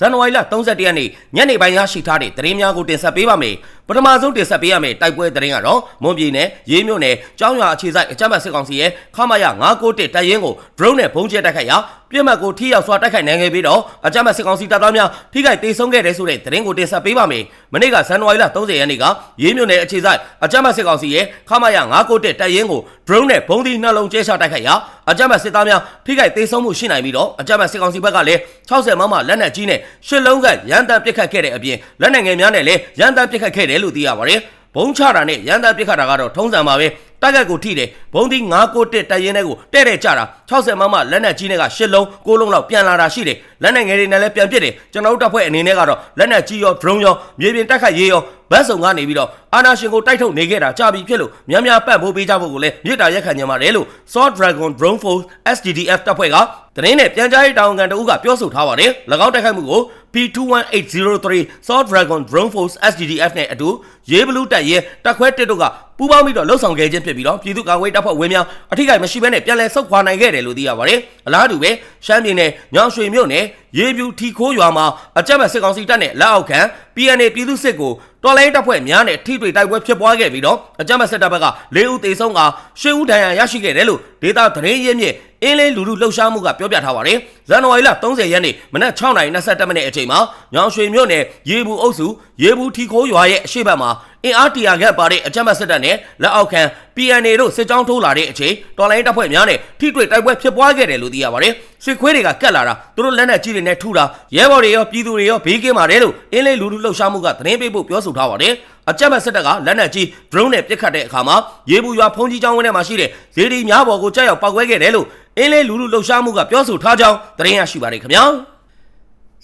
ဇန်နဝါရီလ31ရက်နေ့ညနေပိုင်းရရှိထားတဲ့သတင်းများကိုတင်ဆက်ပေးပါမယ်ပထမဆုံးတင်ဆက်ပေးရမယ့်တိုက်ပွဲသတင်းကတော့မွန်ပြည်နယ်ရေးမြို့နယ်ကျောင်းရွာအခြေစိုက်အကြမ်းဖက်စစ်ကောင်စီရဲ့ခမာရ991တပ်ရင်းကို drone နဲ့ပုံကျဲတိုက်ခိုက်ရာပြစ်မှတ်ကိုထိရောက်စွာတိုက်ခိုက်နိုင်ခဲ့ပြီးတော့အကြမ်းဖက်စစ်ကောင်စီတပ်သားများထိခိုက်ဒေဆုံးခဲ့တဲ့ဆိုတဲ့သတင်းကိုတင်ဆက်ပေးပါမယ်မနေ့ကဇန်နဝါရီလ30ရက်နေ့ကရေးမြို့နယ်အခြေစိုက်အကြမ်းဖက်စစ်ကောင်စီရဲ့ခမာရ991တပ်ရင်းကို drone နဲ့ပုံသီးနှလုံးကျဲချတိုက်ခိုက်ရာအကြမ်းဖက်စစ်သားများထိခိုက်ဒေဆုံးမှုရှိနိုင်ပြီးတော့အကြမ်းဖက်စစ်ကောင်စီဘက်ကလည်း60မမလက်နက်ကြီးနဲ့ရှစ်လုံးကရန်တမ်းပစ်ခတ်ခဲ့တဲ့အပြင်လက်နက်ငယ်များနဲ့လည်းရန်တမ်းပစ်ခတ်ခဲ့တယ်လို့သိရပါတယ်ဘုံချတာနဲ့ရန်တမ်းပစ်ခတ်တာကတော့ထုံးစံပါပဲတက်ကက်ကိုထိတယ်ဘုံဒီ991တက်ရင်တွေကိုတဲ့တဲ့ကြတာ60မမလက်နက်ကြီးနဲ့ကရှစ်လုံး6လုံးလောက်ပြန်လာတာရှိတယ်လက်နက်ငယ်တွေနဲ့လည်းပြန်ပစ်တယ်ကျွန်တော်တို့တပ်ဖွဲ့အနေနဲ့ကတော့လက်နက်ကြီးရော drone ရောမြေပြင်တိုက်ခိုက်ရေးရောဘတ်စုံကနေပြီးတော့အာနာရှင်ကိုတိုက်ထုတ်နေခဲ့တာကြာပြီဖြစ်လို့များများပတ်ဖို့ပေးကြဖို့ကိုလည်းမြေတားရက်ခံကြမှာတယ်လို့ Sword Dragon Drone Force SDDF တပ်ဖွဲ့က သတင်းနဲ့ပြန်ကြားရေးတာဝန်ခံတအုပ်ကပြောဆိုထားပါတယ်၎င်းတိုက်ခိုက်မှုကို P21803 Sword Dragon Drone Force SDDF နဲ့အတူရေးဘလူးတပ်ရဲတပ်ခွဲတစ်တို့ကပူးပေါင်းပြီးတော့လှုပ်ဆောင်ခဲ့ခြင်းဖြစ်ပြီးတော့ပြည်သူ့ကာကွယ်တပ်ဖွဲ့ဝင်များအထိကိမရှိဘဲနဲ့ပြန်လည်ဆုတ်ခွာနိုင်ခဲ့တယ်လို့သိရပါတယ်အလားတူပဲရှမ်းပြည်နယ်ညောင်ရွှေမြို့နယ်ရေပြူထီခိုးရွာမှာအကြမ်းဖက်စစ်ကောင်စီတပ်နဲ့လက်အောက်ခံ PNA ပြည်သူ့စစ်ကိုတော်လိုင်းတပ်ဖွဲ့များနဲ့ထိတွေ့တိုက်ပွဲဖြစ်ပွားခဲ့ပြီးတော့အကြမ်းဖက်စစ်တပ်ဘက်က၄ဦးသေဆုံးက၈ဦးဒဏ်ရာရရှိခဲ့တယ်လို့ဒေတာသတင်းရင်းမြစ်အင်းလေးလူလူလှုပ်ရှားမှုကပြောပြထားပါတယ်ဇန်နဝါရီလ30ရက်နေ့မနက်6:27မိနစ်အချိန်မှာညောင်ရွှေမြို့နယ်ရေဘူးအုပ်စုရေဘူးထီခိုးရွာရဲ့အရှိတ်ဘက်မှာအင်အားတရာခန့်ပါတဲ့အကြမ်းဖက်စစ်တပ်နဲ့လက်အောက်ခံ PNA တို့စစ်ကြောင်းထိုးလာတဲ့အချိန်တော်လိုင်းတပ်ဖွဲ့များနဲ့ထိတွေ့တိုက်ပွဲဖြစ်ပွားခဲ့တယ်လို့သိရပါတယ်စစ်ခွေးတွေကကတ်လာတာသူတို့လက်နက်ကြီးတွေနဲ့ထုတာရဲဘော်တွေရောပြည်သူတွေရောဘေးကင်းပါတယ်လို့အင်းလေးလူလူလှုပ်ရှားမှုကသတင်းပေးဖို့ပြောဆိုထားပါတယ်အကြမ်းဖက်စစ်တပ်ကလက်နက်ကြီး drone နဲ့ပစ်ခတ်တဲ့အခါမှာရေဘူးရွာဖုံးကြီးကျောင်းဝင်းထဲမှာရှိတဲ့ဇေဒီများဘော်ကိုကြောက်ရောက်ပောက်ကွဲခဲ့တယ်လို့အင်းလေးလူလူလှုပ်ရှားမှုကပြောဆိုထားကြောင်းသတင်းရရှိပါတယ်ခင်ဗျာ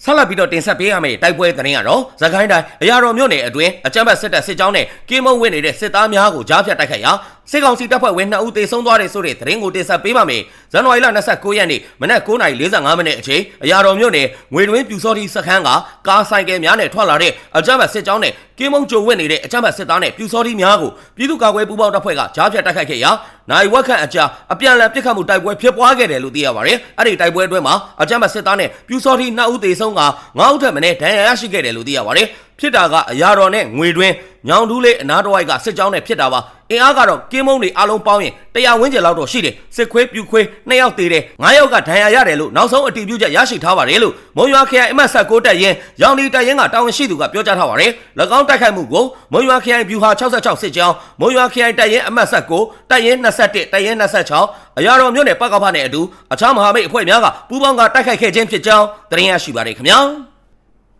ဆက်လက်ပြီးတော့တင်ဆက်ပေးရမယ့်တိုက်ပွဲသတင်းကတော့သခိုင်းတိုင်းအရာတော်မြို့နယ်အတွင်းအကြမ်းဖက်စစ်တပ်စစ်ကြောင်းနဲ့ကင်းမုံဝင်နေတဲ့စစ်သားများကိုကြားဖြတ်တိုက်ခိုက်ရာစစ်ကောင်စီတပ်ဖွဲ့ဝင်2ဦးသေဆုံးသွားတယ်ဆိုတဲ့သတင်းကိုတင်ဆက်ပေးပါမယ်။ဇန်နဝါရီလ29ရက်နေ့မနက်9:45မိနစ်အချိန်အရာတော်မြို့နယ်ငွေတွင်းပြူစောတိစခန်းကကားဆိုင်ကယ်များနဲ့ထွက်လာတဲ့အကြမ်းဖက်စစ်ကြောင်းနဲ့ကင်းမုံကြုံဝင်နေတဲ့အကြမ်းဖက်စစ်သားနဲ့ပြူစောတိများကိုပြည်သူ့ကာကွယ်ပူးပေါင်းတပ်ဖွဲ့ကကြားဖြတ်တိုက်ခိုက်ခဲ့ရာ နိုင်ဝက်ခန့်အကြာအပြန်အလှန်ပစ်ခတ်မှုတိုက်ပွဲဖြစ်ပွားခဲ့တယ်လို့သိရပါတယ်။အဲ့ဒီတိုက်ပွဲအတွင်းမှာအကြမ်းဖက်စစ်သားနဲ့ပြူစောတိ2ဦးသေဆုံးက9ဦးထက်မနည်းဒဏ်ရာရရှိခဲ့တယ်လို့သိရပါတယ်။ ဖြစ်တာကအရာတော်နဲ့ငွေတွင်းညောင်တူးလေးအနားတစ်ဝိုက်ကစစ်ကြောင်းနဲ့ဖြစ်တာပါအင်အားကတော့ကင်းမုံတွေအလုံးပေါင်းရင်တရားဝန်းကျင်လောက်တော့ရှိတယ်စစ်ခွေးပြူခွေးနှစ်ယောက်သေးတယ်ငါးယောက်ကဒဏ်ရာရတယ်လို့နောက်ဆုံးအတည်ပြုချက်ရရှိထားပါတယ်လို့မုံရွာခရိုင်အမှတ်16တက်ရင်ရောင်ဒီတက်ရင်ကတာဝန်ရှိသူကပြောကြားထားပါတယ်၎င်းတိုက်ခိုက်မှုကိုမုံရွာခရိုင်ဗျူဟာ66စစ်ကြောင်းမုံရွာခရိုင်တက်ရင်အမှတ်16တက်ရင်21တက်ရင်26အရာတော်မြို့နယ်ပကဖနဲ့အတူအခြားမဟာမိတ်အဖွဲ့များကပူးပေါင်းကတိုက်ခိုက်ခဲ့ခြင်းဖြစ်ကြောင်းသတင်းရရှိပါတယ်ခင်ဗျာ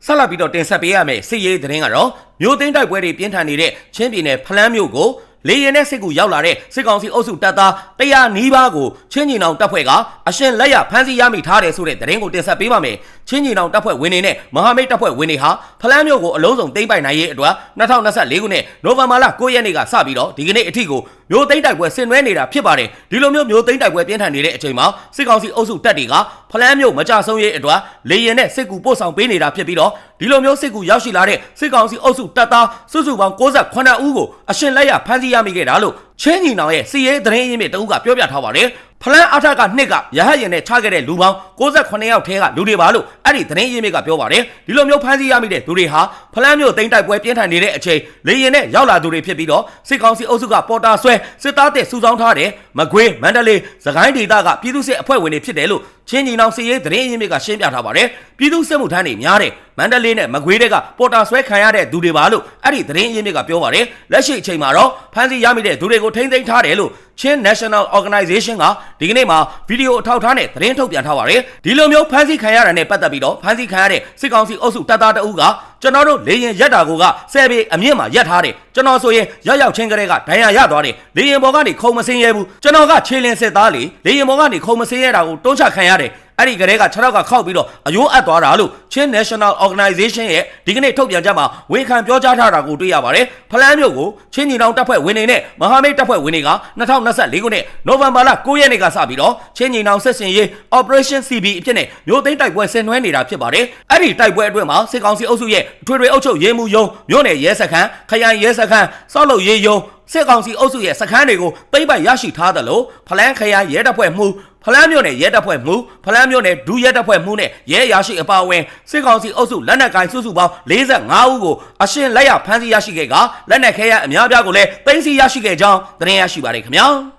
ဆက်လက်ပြီးတော့တင်ဆက်ပေးရမယ့်စစ်ရေးသတင်းကတော့မြို့သိမ်းတိုက်ပွဲတွေပြင်းထန်နေတဲ့ချင်းပြည်နယ်ဖလန်းမြို့ကိုလေရင်နဲ့စစ်ကူရောက်လာတဲ့စစ်ကောင်စီအုပ်စုတပ်သား100နီးပါးကိုချင်းညီနောင်တပ်ဖွဲ့ကအရှင်လက်ရဖမ်းဆီးရမိထားတယ်ဆိုတဲ့သတင်းကိုတင်ဆက်ပေးပါမယ်။ ချင်းညီနောင်တပ်ဖွဲ့ဝင်တွေနဲ့မဟာမိတ်တပ်ဖွဲ့ဝင်တွေဟာဖလန်းမြို့ကိုအလုံးစုံသိမ်းပိုက်နိုင်ရေးအတွက်2024ခုနှစ်နိုဝင်ဘာလ9ရက်နေ့ကစပြီးတော့ဒီကနေ့အထိကိုမျိုးသိမ်းတိုက်ပွဲဆင်နွှဲနေတာဖြစ်ပါတယ်။ဒီလိုမျိုးမျိုးသိမ်းတိုက်ပွဲပြင်းထန်နေတဲ့အချိန်မှာစစ်ကောင်စီအုပ်စုတပ်တွေကဖလန်းမြို့မကြဆုံးရေးအတွက်လေရင်နဲ့စစ်ကူပို့ဆောင်ပေးနေတာဖြစ်ပြီးတော့ဒီလိုမျိုးစစ်ကူရောက်ရှိလာတဲ့စစ်ကောင်စီအုပ်စုတပ်သားစုစုပေါင်း68ဦးကိုအရှင်လက်ရဖမ်းဆီးရမိခဲ့တာလို့ချင်းညီနောင်ရဲ့စီရဲသတင်းရင်းမြစ်တအုပ်ကပြောပြထားပါတယ် ဖလန်းအထက်ကနှစ်ကရဟတ်ရင်နဲ့ချခဲ့တဲ့လူပေါင်း68ယောက်ထဲကလူတွေပါလို့အဲ့ဒီသတင်းရင်းမြစ်ကပြောပါတယ်ဒီလိုမျိုးဖမ်းဆီးရမိတဲ့သူတွေဟာဖလန်းမျိုးတိမ့်တိုက်ပွဲပြင်းထန်နေတဲ့အချိန်လေရင်နဲ့ရောက်လာသူတွေဖြစ်ပြီးတော့စစ်ကောင်စီအုပ်စုကပေါ်တာဆွဲစစ်သားတဲ့စုဆောင်းထားတဲ့မကွေးမန္တလေးစကိုင်းဒေသကပြည်သူစစ်အဖွဲ့ဝင်တွေဖြစ်တယ်လို့ ချင်းညီနောင်စီရဲသတင်းရင်းမြစ်ကရှင်းပြထားပါတယ်ပြည်သူစစ်မှုထမ်းတွေများတယ်မန္တလေးနဲ့မကွေးတွေကပေါ်တာဆွဲခံရတဲ့သူတွေပါလို့အဲ့ဒီသတင်းရင်းမြစ်ကပြောပါတယ်လက်ရှိအချိန်မှာတော့ဖမ်းဆီးရမိတဲ့သူတွေကိုထိန်းသိမ်းထားတယ်လို့ချင်း National Organization ကဒီကနေ့မှာဗီဒီယိုအထောက်အထားနဲ့သတင်းထုတ်ပြန်ထားပါတယ်ဒီလိုမျိုးဖမ်းဆီးခံရတာနဲ့ပတ်သက်ပြီးတော့ဖမ်းဆီးခံရတဲ့စစ်ကောင်စီအုပ်စုတပ်သားတအုပ်က ကျွန်တော်တို့လေရင်ရက်တာကိုကဆယ်ပေအမြင့်မှာရက်ထားတယ်ကျွန်တော်ဆိုရင်ရောက်ရောက်ချင်းကလေးကဒဏ်ရာရသွားတယ်လေရင်ဘော်ကနေခုံမစင်းရဲဘူးကျွန်တော်ကခြေလင်းစစ်သားလေလေရင်ဘော်ကနေခုံမစင်းရဲတာကိုတွန်းချခံရတယ် အဲ့ဒီကလေးက6ရောက်ကခောက်ပြီးတော့အယိုးအပ်သွားတာလို့ချင်း National Organization ရဲ့ဒီကနေ့ထုတ်ပြန်ချက်မှာဝန်ခံပြောကြားထားတာကိုတွေ့ရပါတယ်ဖလန်းမျိုးကိုချင်းညီနောင်တပ်ဖွဲ့ဝင်တွေနဲ့မဟာမိတ်တပ်ဖွဲ့ဝင်တွေက2024ခုနှစ်နိုဝင်ဘာလ9ရက်နေ့ကစပြီးတော့ချင်းညီနောင်ဆက်စင်ရေး Operation CB အဖြစ်နဲ့မျိုးသိမ်းတိုက်ပွဲဆင်နွှဲနေတာဖြစ်ပါတယ်အဲ့ဒီတိုက်ပွဲအတွင်းမှာစစ်ကောင်စီအုပ်စုရဲ့ထွေထွေအုပ်ချုပ်ရေးမှုယုံမြို့နယ်ရဲစခန်းခရိုင်ရဲစခန်းစောက်လုပ်ရေးယုံစစ်ကောင်စီအုပ်စုရဲ့စခန်းတွေကိုသိမ်းပိုက်ရရှိထားသလိုဖလန်းခရိုင်ရဲတပ်ဖွဲ့မှု ဖဖလန်းမြို့နယ်ရဲတပ်ဖွဲ့မှုဖလန်းမြို့နယ်ဒူရဲတပ်ဖွဲ့မှုနဲ့ရဲရရှိအပါအဝင်စစ်ကောင်စီအုပ်စုလက်နက်ကိုင်စုစုပေါင်း45ဦးကိုအရှင်လက်ရဖမ်းဆီးရရှိခဲ့ကလက်နက်ခဲယမ်းအများအပြားကိုလည်းသိမ်းဆည်းရရှိခဲ့ကြောင်းသတင်းရရှိပါတယ်ခင်ဗျာ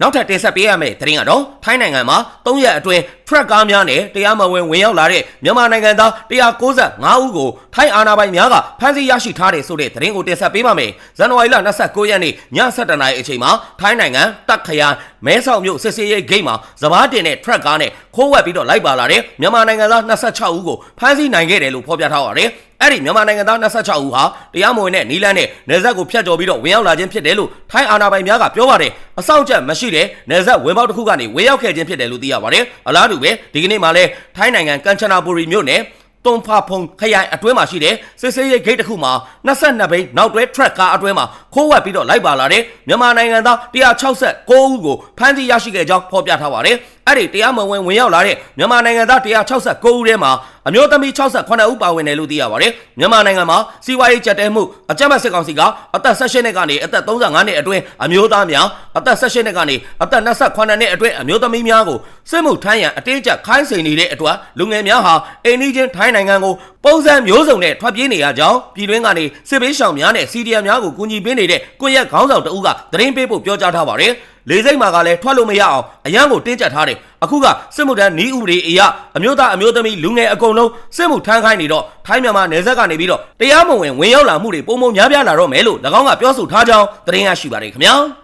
နောက်ထပ်တင်ဆက်ပေးရမယ့်သတင်းကတော့ထိုင်းနိုင်ငံမှာ၃ရက်အတွင်းထရက်ကားများနဲ့တရားမဝင်ဝင်ရောက်လာတဲ့မြန်မာနိုင်ငံသား195ဦးကိုထိုင်းအာဏာပိုင်များကဖမ်းဆီးရရှိထားတယ်ဆိုတဲ့သတင်းကိုတင်ဆက်ပေးပါမယ်။ဇန်နဝါရီလ29ရက်နေ့ည7:00နာရီအချိန်မှာထိုင်းနိုင်ငံတက်ခရိုင်မဲဆောက်မြို့စစ်စေးရိတ်ဂိတ်မှာစပားတင်တဲ့ထရက်ကားနဲ့ခိုးဝက်ပြီးတော့လိုက်ပါလာတဲ့မြန်မာနိုင်ငံသား26ဦးကိုဖမ်းဆီးနိုင်ခဲ့တယ်လို့ဖော်ပြထားပါတယ်။အဲ့ဒီမြန်မာနိုင်ငံသား26ဦးဟာတရားမဝင်တဲ့နီလန်းနဲ့နေဆက်ကိုဖျက်ကျော်ပြီးတော့ဝင်ရောက်လာခြင်းဖြစ်တယ်လို့ထိုင်းအာဏာပိုင်များကပြောပါတယ်အစောင့်ချက်မရှိတဲ့နေဆက်ဝင်ပေါက်တစ်ခုကနေဝင်ရောက်ခဲ့ခြင်းဖြစ်တယ်လို့သိရပါတယ်အလားတူပဲဒီကနေ့မှလည်းထိုင်းနိုင်ငံကန်ချနာဘူရီမြို့နယ်တွန်ဖာဖုံခရိုင်အတွင်းမှာရှိတဲ့စစ်စေးရိတ်ဂိတ်တစ်ခုမှာ22ဘိန်းနောက်တွဲ track ကားအတွင်းမှာခိုးဝက်ပြီးတော့လိုက်ပါလာတဲ့မြန်မာနိုင်ငံသား169ဦးကိုဖမ်းဆီးရရှိခဲ့ကြောင်းဖော်ပြထားပါတယ်။အဲ့ဒီတရားမဝင်ဝင်ရောက်လာတဲ့မြန်မာနိုင်ငံသား169ဦးထဲမှာအမျိုးသမီး68ဦးပါဝင်တယ်လို့သိရပါတယ်။မြန်မာနိုင်ငံမှာစီးပွားရေးကြက်တဲမှုအကြမ်းဖက်စစ်ကောင်စီကအသက်16နှစ်ကနေအသက်35နှစ်အတွင်းအမျိုးသားများအသက်16နှစ်ကနေအသက်28နှစ်အတွင်းအမျိုးသမီးများကိုစစ်မှုထမ်းရန်အတင်းကျပ်ခိုင်းစေနေတဲ့အတွက်လူငယ်များဟာအိန္ဒိချင်းထိုင်းနိုင်ငံကိုပုံစံမျိုးစုံနဲ့ထွက်ပြေးနေရကြောင်းပြည်တွင်းကနေစစ်ဘေးရှောင်များနဲ့စီဒီအမ်များကိုကူညီပေးနေတဲ့ကိုရက်ခေါင်းဆောင်တအုပ်ကသတင်းပေးဖို့ပြောကြားထားပါတယ်။ လေစိတ်မှာကလည်းထွက်လို့မရအောင်အရန်ကိုတင်းကျပ်ထားတယ်။အခုကစစ်မှုထမ်းနီးဥပဒေအရအမျိုးသားအမျိုးသမီးလူငယ်အကုန်လုံးစစ်မှုထမ်းခိုင်းနေတော့ထိုင်းမြန်မာနယ်စပ်ကနေပြီးတော့တရားမဝင်ဝင်ရောက်လာမှုတွေပုံပုံများပြားလာတော့မယ်လို့၎င်းကပြောဆိုထားကြောင်းသတင်းရရှိပါတယ်ခင်ဗျာ။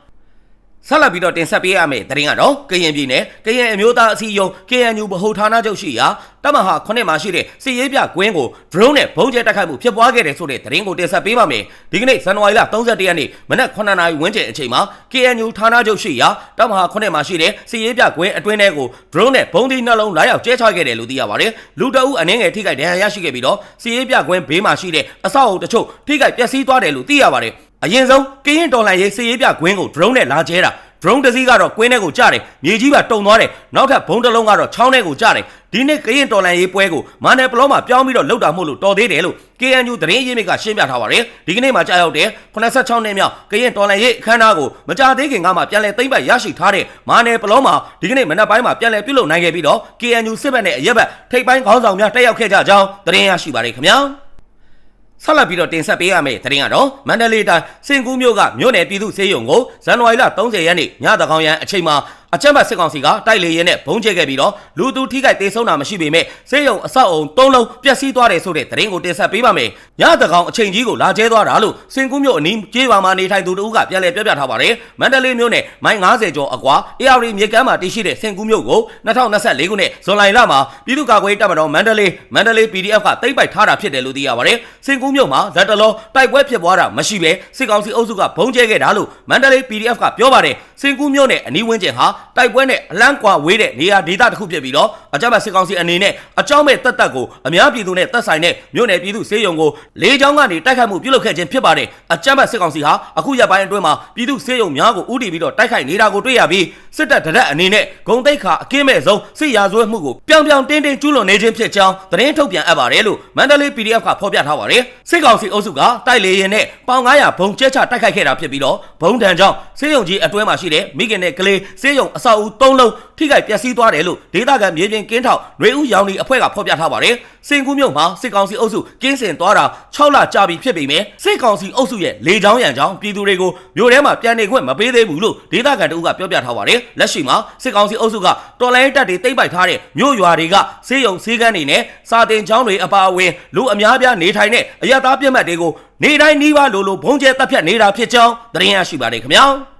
ဆက်လက်ပြီးတော့တင်ဆက်ပေးရမယ့်သတင်းကတော့ကရင်ပြည်နယ်ကရင်အမျိုးသားအစည်းအရုံး KNU ဗဟိုဌာနချုပ်ရှိရာတမဟာခုနှစ်မှာရှိတဲ့စီရေးပြကွင်းကို drone နဲ့ဘုံကျဲတိုက်ခိုက်မှုဖြစ်ပွားခဲ့တယ်ဆိုတဲ့သတင်းကိုတင်ဆက်ပေးပါမယ်။ဒီကနေ့ဇန်နဝါရီလ31ရက်နေ့မနက်9:00နာရီဝန်းကျင်အချိန်မှာ KNU ဌာနချုပ်ရှိရာတမဟာခုနှစ်မှာရှိတဲ့စီရေးပြကွင်းအတွင်းထဲကို drone နဲ့ဘုံသီးနှလုံးလာရောက်ကျဲချခဲ့တယ်လို့သိရပါတယ်။လူတအုပ်အနှင်းငယ်ထိခိုက်ဒဏ်ရာရရှိခဲ့ပြီးတော့စီရေးပြကွင်းဘေးမှာရှိတဲ့အဆောက်အုံတချို့ထိခိုက်ပျက်စီးသွားတယ်လို့သိရပါတယ်။ အရင်ဆုံးကရင်တော်လှန်ရေးစီရေးပြကွင်းကို drone နဲ့လာကျဲတာ drone တစ်စီးကတော့ကွင်းထဲကိုကျတယ်မြေကြီးပါတုံသွားတယ်နောက်ထပ်ဘုံတစ်လုံးကတော့ချောင်းထဲကိုကျတယ်ဒီနေ့ကရင်တော်လန်ရေးပွဲကိုမာနယ်ပလောမှာပြောင်းပြီးတော့လှုပ်တာမို့လို့တော်သေးတယ်လို့ KNU သတင်းရင်းမြစ်ကရှင်းပြထားပါတယ်ဒီကနေ့မှကြာရောက်တဲ့86နှစ်မြောက်ကရင်တော်လန်ရေးအခမ်းအနားကိုမကြသေးခင်ကမှပြန်လည်သိမ့်ပတ်ရရှိထားတဲ့မာနယ်ပလောမှာဒီကနေ့မနက်ပိုင်းမှာပြန်လည်ပြုလုပ်နိုင်ခဲ့ပြီးတော့ KNU စစ်ဘက်နဲ့အရက်ဘက်ထိပ်ပိုင်းခေါင်းဆောင်များတက်ရောက်ခဲ့ကြကြောင်းသတင်းရရှိပါတယ်ခင်ဗျာ ဆက်လက်ပြီးတော့တင်ဆက်ပေးရမယ့်သတင်းကတော့မန္တလေးတိုင်းစင်ကူးမြို့ကမြို့နယ်ပြည်သူ့စေယုံကိုဇန်နဝါရီလ30ရက်နေ့ညတကောင်ရန်အချိန်မှာ အကြမ်းဖက်စစ်ကောင်စီကတိုက်လေရင်နဲ့ဘုံကျဲခဲ့ပြီးတော့လူသူထိခိုက်သေးဆုံးတာမရှိပေမဲ့စေယုံအဆောက်အုံ၃လုံးပျက်စီးသွားတယ်ဆိုတဲ့သတင်းကိုတင်ဆက်ပေးပါမယ်။ညတကောင်အချိန်ကြီးကိုလာကျဲသွားတာလို့စင်ကူးမြို့အနီးကျေးရွာမှာနေထိုင်သူတို့ကပြန်လည်ပြောပြထားပါတယ်။မန္တလေးမြို့နယ်မိုင်90ကျော်အကွာ AR မြေကမ်းမှာတည်ရှိတဲ့စင်ကူးမြို့ကို2024ခုနှစ်ဇွန်လလမှာပြည်သူ့ကာကွယ်ရေးတပ်မတော်မန္တလေးမန္တလေး PDF ကတိတ်ပိုက်ထားတာဖြစ်တယ်လို့သိရပါတယ်။စင်ကူးမြို့မှာဇက်တလောတိုက်ပွဲဖြစ်ပွားတာမရှိဘဲစစ်ကောင်စီအုပ်စုကဘုံကျဲခဲ့တာလို့မန္တလေး PDF ကပြောပါတယ်။စင်ကူးမြို့နယ်အနီးဝန်းကျင်ဟာတိုက်ပွဲနဲ့အလန့်ကွာဝေးတဲ့နေရာဒေသတစ်ခုဖြစ်ပြီးတော့အကြမ်းဖက်စစ်ကောင်စီအနေနဲ့အကြောင်းမဲ့တက်တက်ကိုအများပြည်သူနဲ့သက်ဆိုင်တဲ့မြို့နယ်ပြည်သူစေယုံကိုလေးချောင်းကနေတိုက်ခိုက်မှုပြုလုပ်ခဲ့ခြင်းဖြစ်ပါတယ်အကြမ်းဖက်စစ်ကောင်စီဟာအခုရက်ပိုင်းအတွင်းမှာပြည်သူစေယုံများကိုဥတီပြီးတော့တိုက်ခိုက်နေတာကိုတွေ့ရပြီးစစ်တပ်တရက်အနေနဲ့ဂုံတိတ်ခါအကင်းမဲ့ဆုံးစစ်ရာဇဝတ်မှုကိုပြောင်ပြောင်တင်းတင်းကျူးလွန်နေခြင်းဖြစ်ကြောင်းသတင်းထုတ်ပြန်အပ်ပါတယ်လို့မန္တလေး PDF ကဖော်ပြထားပါတယ်စစ်ကောင်စီအုပ်စုကတိုက်လေရင်နဲ့ပေါင်900ဘုံကျဲချတိုက်ခိုက်ခဲ့တာဖြစ်ပြီးတော့ဘုံတန်ကြောင့်စေယုံကြီးအတွင်းမှာရှိတဲ့မိခင်နဲ့ကလေးစေယုံအဆောက်အဦ၃လုံးထိခိုက်ပျက်စီးသွားတယ်လို့ဒေသခံမြေပြင်ကင်းထောက်ရွေဦးရောင်ဒီအဖွဲ့ကဖော်ပြထားပါတယ်။စင်ကူးမြို့မှာစစ်ကောင်စီအုပ်စုကင်းစင်သွားတာ6လကြာပြီဖြစ်ပေမဲ့စစ်ကောင်စီအုပ်စုရဲ့လေကြောင်းရန်ကြောင့်ပြည်သူတွေကိုမြို့ထဲမှာပြန်နေခွင့်မပေးသေးဘူးလို့ဒေသခံတို့ကပြောပြထားပါတယ်။လက်ရှိမှာစစ်ကောင်စီအုပ်စုကတော်လိုင်းတပ်တွေတိမ့်ပိုက်ထားတဲ့မြို့ရွာတွေကစေယုံစေးကန်းတွေနဲ့စာတင်ကျောင်းတွေအပါအဝင်လူအများပြားနေထိုင်တဲ့အရသာပြက်မှတ်တွေကိုနေတိုင်းနှီးပါလိုလိုဘုံကျဲတပ်ဖြတ်နေတာဖြစ်ကြောင်းသတင်းရရှိပါတယ်ခင်ဗျာ။